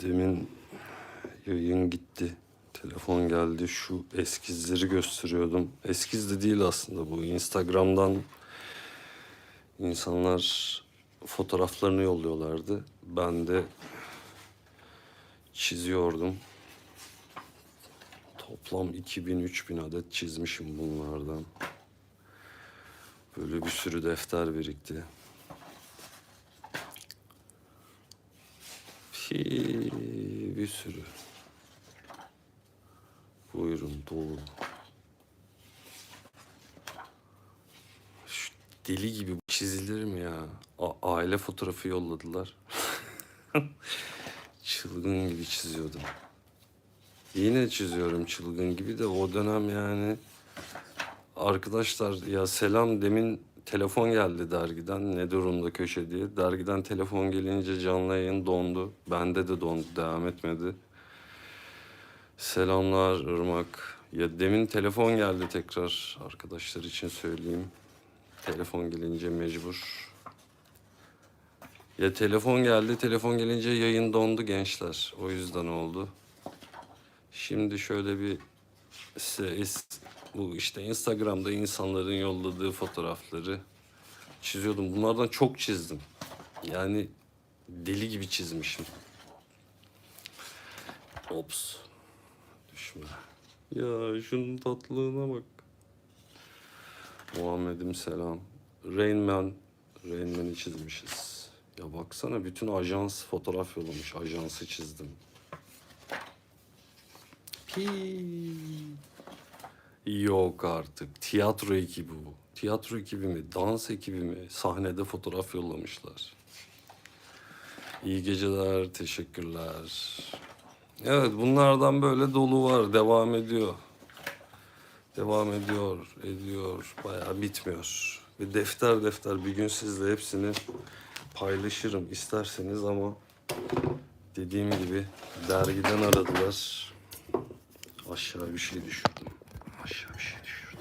Demin yayın gitti. Telefon geldi. Şu eskizleri gösteriyordum. Eskiz de değil aslında bu. Instagram'dan insanlar fotoğraflarını yolluyorlardı. Ben de çiziyordum. Toplam 2000-3000 adet çizmişim bunlardan. Böyle bir sürü defter birikti. Fi bir sürü. Buyurun dolu. Şu deli gibi çizilir mi ya? A- aile fotoğrafı yolladılar. çılgın gibi çiziyordum. Yine çiziyorum çılgın gibi de o dönem yani arkadaşlar ya selam demin telefon geldi dergiden ne durumda köşe diye. Dergiden telefon gelince canlı yayın dondu. Bende de dondu devam etmedi. Selamlar Irmak. Ya demin telefon geldi tekrar arkadaşlar için söyleyeyim. Telefon gelince mecbur. Ya telefon geldi, telefon gelince yayın dondu gençler. O yüzden oldu. Şimdi şöyle bir size is- bu işte Instagram'da insanların yolladığı fotoğrafları çiziyordum. Bunlardan çok çizdim. Yani deli gibi çizmişim. Ops. Düşme. Ya şunun tatlılığına bak. Muhammed'im selam. Rain Man. Çizmişiz. Ya baksana bütün ajans fotoğraf yollamış. Ajansı çizdim. Pi. Yok artık. Tiyatro ekibi bu. Tiyatro ekibi mi? Dans ekibi mi? Sahnede fotoğraf yollamışlar. İyi geceler, teşekkürler. Evet, bunlardan böyle dolu var. Devam ediyor. Devam ediyor, ediyor. Bayağı bitmiyor. Ve defter defter bir gün sizle hepsini paylaşırım isterseniz ama dediğim gibi dergiden aradılar. Aşağı bir şey düşürdüm. Aşağı bir şey düşürdüm.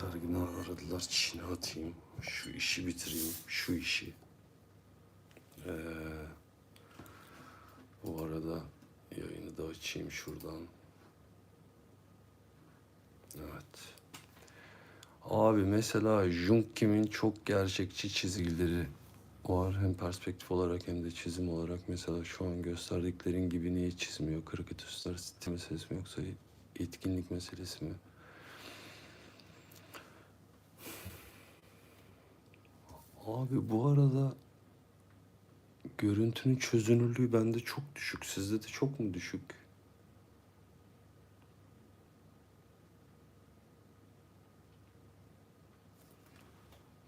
Dergiden aradılar. Çin'e atayım. Şu işi bitireyim. Şu işi. Ee, bu arada yayını da açayım şuradan. Evet. Abi mesela Jung Kim'in çok gerçekçi çizgileri var. Hem perspektif olarak hem de çizim olarak. Mesela şu an gösterdiklerin gibi niye çizmiyor? Karikatüristler stil meselesi mi yoksa etkinlik meselesi mi? Abi bu arada görüntünün çözünürlüğü bende çok düşük. Sizde de çok mu düşük?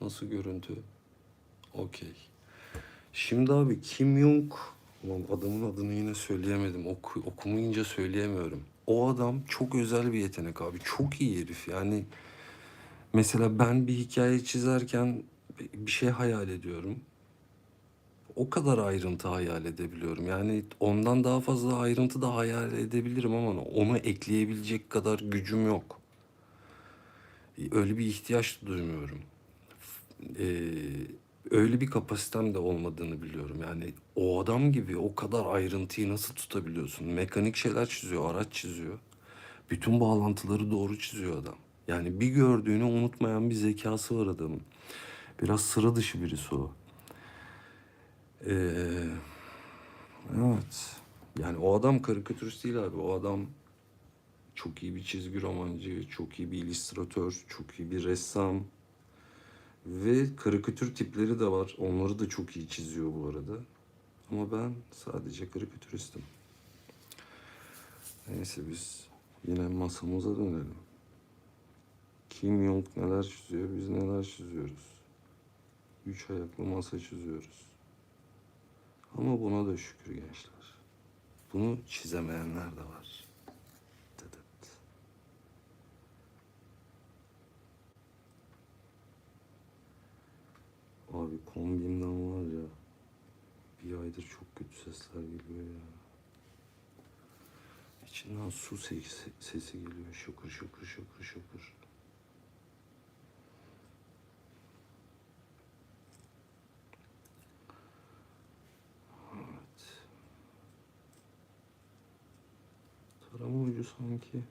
Nasıl görüntü? Okey. Şimdi abi Kim Jong, ulan adamın adını yine söyleyemedim. Oku, okumayınca söyleyemiyorum. O adam çok özel bir yetenek abi. Çok iyi herif. Yani mesela ben bir hikaye çizerken bir şey hayal ediyorum. O kadar ayrıntı hayal edebiliyorum. Yani ondan daha fazla ayrıntı da hayal edebilirim ama onu ekleyebilecek kadar gücüm yok. Öyle bir ihtiyaç duymuyorum e, öyle bir kapasitem de olmadığını biliyorum. Yani o adam gibi o kadar ayrıntıyı nasıl tutabiliyorsun? Mekanik şeyler çiziyor, araç çiziyor. Bütün bağlantıları doğru çiziyor adam. Yani bir gördüğünü unutmayan bir zekası var adamın. Biraz sıra dışı birisi o. Ee, evet. Yani o adam karikatürist değil abi. O adam çok iyi bir çizgi romancı, çok iyi bir illüstratör, çok iyi bir ressam. Ve karikatür tipleri de var. Onları da çok iyi çiziyor bu arada. Ama ben sadece karikatüristim. Neyse biz yine masamıza dönelim. Kim Jong neler çiziyor, biz neler çiziyoruz. Üç ayaklı masa çiziyoruz. Ama buna da şükür gençler. Bunu çizemeyenler de var. Kombimden var ya. Bir aydır çok kötü sesler geliyor ya. İçinden su sesi, sesi geliyor. Şokur şokur şokur şokur. Evet. Tarama ucu sanki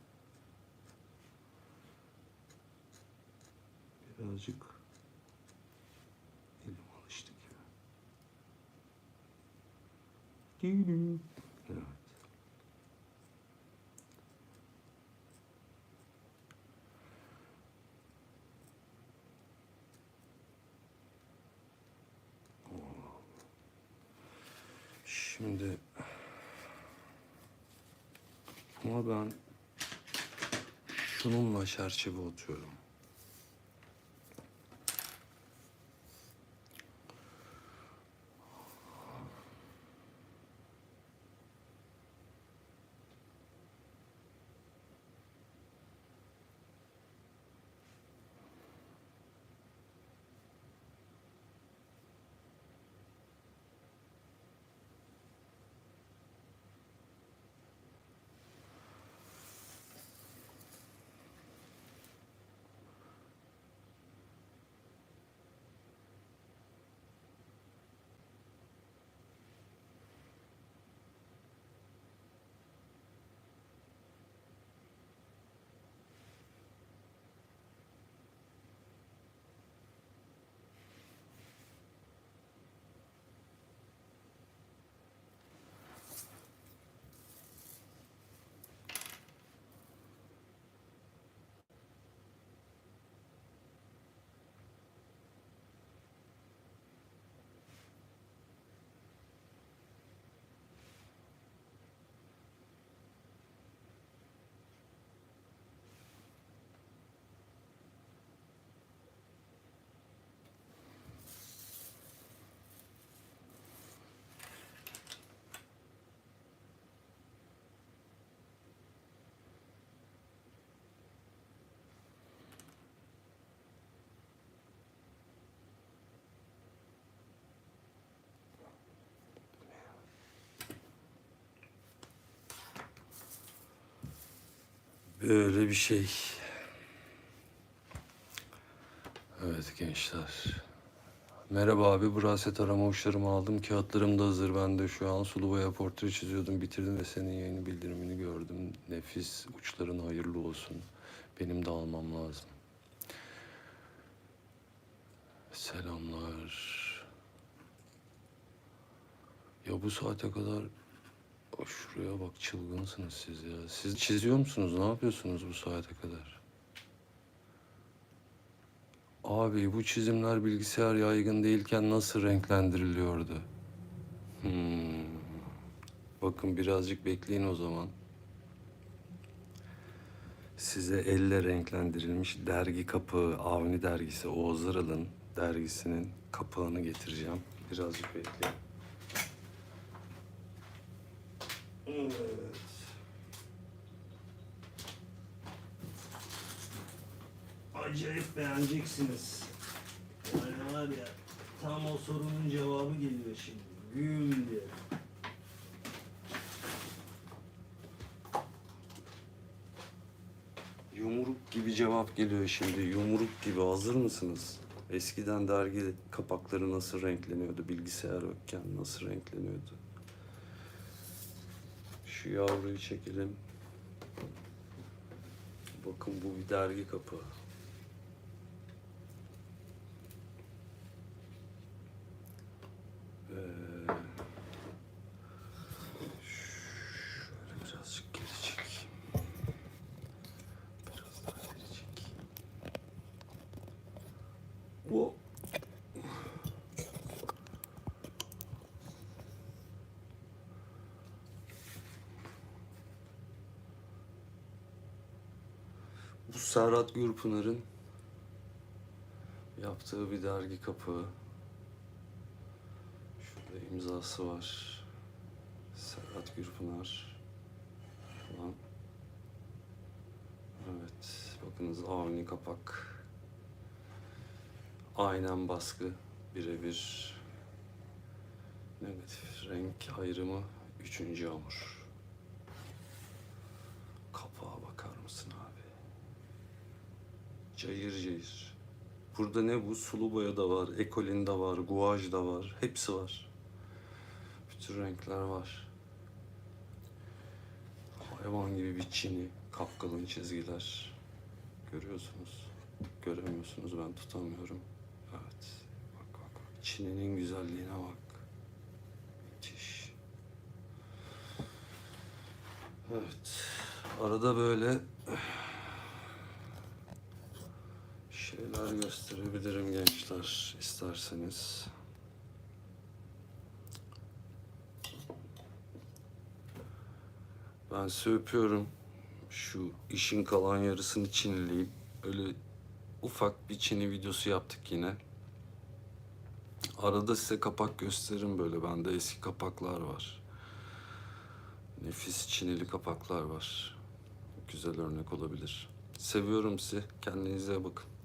birazcık Evet. Şimdi ama ben şununla çerçeve atıyorum. Böyle bir şey. Evet gençler. Merhaba abi, bu rahatsız arama uçlarımı aldım. Kağıtlarım da hazır. Ben de şu an sulu portre çiziyordum. Bitirdim ve senin yayını bildirimini gördüm. Nefis, uçların hayırlı olsun. Benim de almam lazım. Selamlar. Ya bu saate kadar Aa, Şuraya bak çılgınsınız siz ya. Siz çiziyor musunuz? Ne yapıyorsunuz bu saate kadar? Abi bu çizimler bilgisayar yaygın değilken nasıl renklendiriliyordu? Hmm. Bakın birazcık bekleyin o zaman. Size elle renklendirilmiş dergi kapağı, Avni dergisi, Oğuz Aral'ın dergisinin kapağını getireceğim. Birazcık bekleyin. Evet. Acayip beğeneceksiniz. Yani var ya tam o sorunun cevabı geliyor şimdi. Güm diye. Yumruk gibi cevap geliyor şimdi. Yumruk gibi. Hazır mısınız? Eskiden dergi kapakları nasıl renkleniyordu? Bilgisayar yokken nasıl renkleniyordu? Şu yavruyu çekelim. Bakın bu bir dergi kapağı. Ee, şöyle birazcık geri çekeyim. Biraz daha geri çekeyim. Bu Bu Serhat Gürpınar'ın yaptığı bir dergi kapağı. Şurada imzası var. Serhat Gürpınar falan. Evet, bakınız Avni kapak. Aynen baskı, birebir. Negatif renk ayrımı, üçüncü hamur. Cayır cayır. Burada ne bu? Sulu boya da var, ekolin de var, guaj da var. Hepsi var. Bütün renkler var. Hayvan gibi bir çini, kapkalın çizgiler. Görüyorsunuz. Göremiyorsunuz ben tutamıyorum. Evet. Bak bak bak. Çininin güzelliğine bak. Müthiş. Evet. Arada böyle şeyler gösterebilirim gençler isterseniz. Ben size öpüyorum. Şu işin kalan yarısını çinleyip öyle ufak bir çini videosu yaptık yine. Arada size kapak gösteririm böyle. Bende eski kapaklar var. Nefis çinili kapaklar var. Güzel örnek olabilir. Seviyorum sizi. Kendinize bakın.